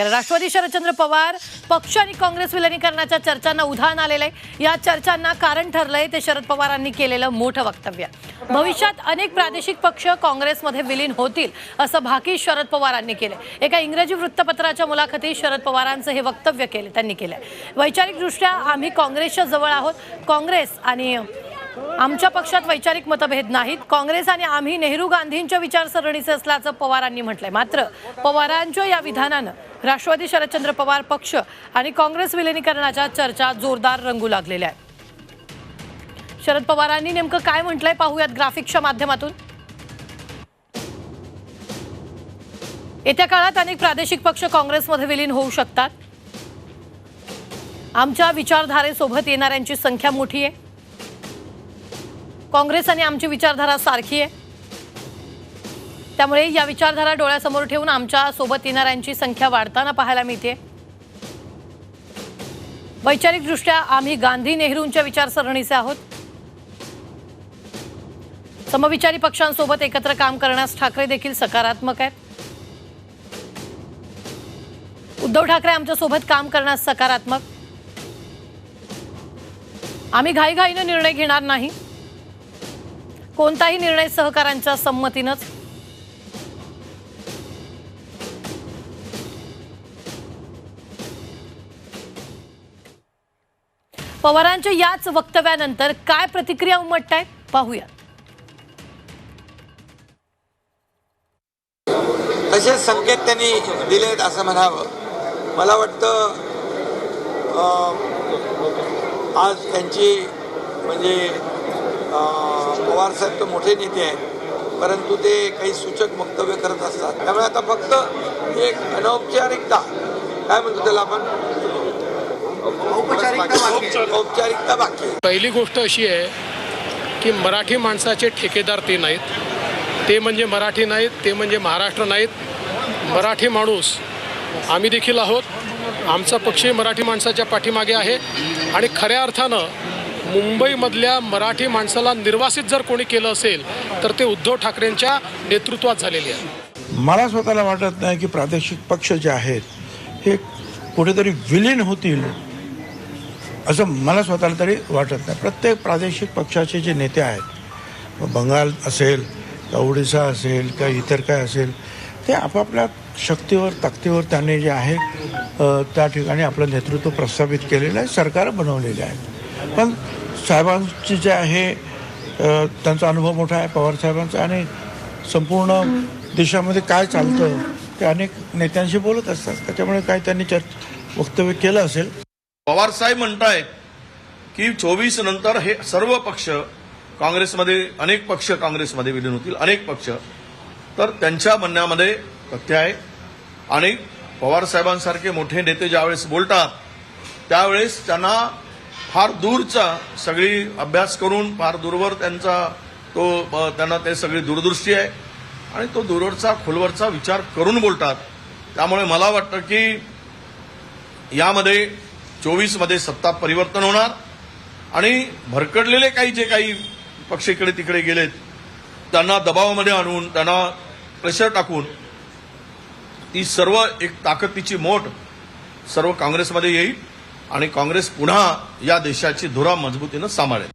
कारण राष्ट्रवादी शरदचंद्र पवार पक्ष आणि काँग्रेस विलनीकरणाच्या चर्चांना उधाण आलेलं आहे. या चर्चांना कारण ठरलंय ते शरद पवारांनी केलेलं मोठं वक्तव्य. भविष्यात अनेक प्रादेशिक पक्ष काँग्रेसमध्ये विलीन होतील असं भाकी शरद पवारांनी केलं एका इंग्रजी वृत्तपत्राच्या मुलाखतीत शरद पवारांचं हे वक्तव्य केलं त्यांनी केलं वैचारिकदृष्ट्या आम्ही काँग्रेसच्या जवळ आहोत. काँग्रेस आणि आमच्या पक्षात वैचारिक मतभेद नाहीत. काँग्रेस आणि आम्ही नेहरू गांधींच्या विचारसरणीचे असल्याचं पवारांनी म्हटलंय. मात्र पवारांच्या या विधानानं राष्ट्रवादी शरदचंद्र पवार पक्ष आणि काँग्रेस विलिनीकरणाच्या चर्चा जोरदार रंगू लागलेल्या आहेत. शरद पवारांनी नेमकं काय म्हटलंय पाहूयात ग्राफिक्सच्या माध्यमातून. येत्या काळात अनेक प्रादेशिक पक्ष काँग्रेसमध्ये विलीन होऊ शकतात. आमच्या विचारधारेसोबत येणाऱ्यांची संख्या मोठी आहे. काँग्रेस आणि आमची विचारधारा सारखी आहे. त्यामुळे या विचारधारा डोळ्यासमोर ठेवून आमच्यासोबत येणाऱ्यांची संख्या वाढताना पाहायला मिळते. वैचारिकदृष्ट्या आम्ही गांधी नेहरूंच्या विचारसरणीचे आहोत. समविचारी पक्षांसोबत एकत्र काम करण्यास ठाकरे देखील सकारात्मक आहेत. उद्धव ठाकरे आमच्यासोबत काम करण्यास सकारात्मक. आम्ही घाईघाईनं निर्णय घेणार नाही. कोणताही निर्णय सहकाऱ्यांच्या संमतीनंच? पवारांच्या याच वक्तव्यानंतर काय प्रतिक्रिया उमटतायत पाहूया तसे संकेत त्यांनी दिलेत असं म्हणावं. मला वाटतं अं, आज त्यांची म्हणजे अं, पवार साहेब तर मोठे नेते आहेत परंतु ते काही सूचक वक्तव्य करत असतात. त्यामुळे आता फक्त एक अनौपचारिकता. काय म्हणतो त्याला आपण? औपचारिकता बाकी. पहिली गोष्ट अशी आहे की मराठी माणसाचे ठेकेदार ते नाहीत. ते म्हणजे मराठी नाहीत ते म्हणजे महाराष्ट्र नाहीत. मराठी माणूस आम्ही देखील आहोत. आमचा पक्षही मराठी माणसाच्या पाठीमागे आहे. आणि खऱ्या अर्थानं मुंबईमधल्या मराठी माणसाला निर्वासित जर कोणी केलं असेल तर ते उद्धव ठाकरेंच्या नेतृत्वात झालेले आहे. मला स्वतःला वाटत नाही की प्रादेशिक पक्ष जे आहेत हे कुठेतरी विलीन होतील असं मला स्वतःला तरी वाटत नाही. प्रत्येक प्रादेशिक पक्षाचे जे नेते आहेत बंगाल असेल का ओडिसा असेल का इतर काय असेल ते आपापल्या शक्तीवर ताकदीवर त्यांनी जे आहे त्या ठिकाणी आपलं नेतृत्व प्रस्थापित केलेलं आहे सरकार बनवलेले आहे. पण साहेबांची जे आहे त्यांचा अनुभव मोठा आहे पवार साहेबांचा आणि संपूर्ण देशामध्ये काय चालतं ते अनेक नेत्यांशी बोलत असतात. त्याच्यामुळे काय त्यांनी चर्च वक्तव्य केलं असेल. पवार साहेब म्हणतायत की चोवीस नंतर हे सर्व पक्ष काँग्रेसमध्ये अनेक पक्ष काँग्रेसमध्ये विलीन होतील अनेक पक्ष. तर त्यांच्या म्हणण्यामध्ये तथ्य आहे. आणि पवार साहेबांसारखे मोठे नेते ज्यावेळेस बोलतात त्यावेळेस त्यांना फार दूरचा सगळी अभ्यास करून फार दूरवर त्यांचा तो त्यांना ते सगळी दूरदृष्टी आहे. आणि तो दूरवरचा खोलवरचा विचार करून बोलतात. त्यामुळे मला वाटतं की यामध्ये चोवीसमध्ये सत्ता परिवर्तन होणार. आणि भरकडलेले काही जे काही पक्ष इकडे तिकडे गेलेत त्यांना दबावामध्ये आणून त्यांना प्रेशर टाकून ती सर्व एक ताकदीची मोठ सर्व काँग्रेसमध्ये येईल. आणि काँग्रेस पुन्हा या देशाची धुरा मजबूतीनं सांभाळेल.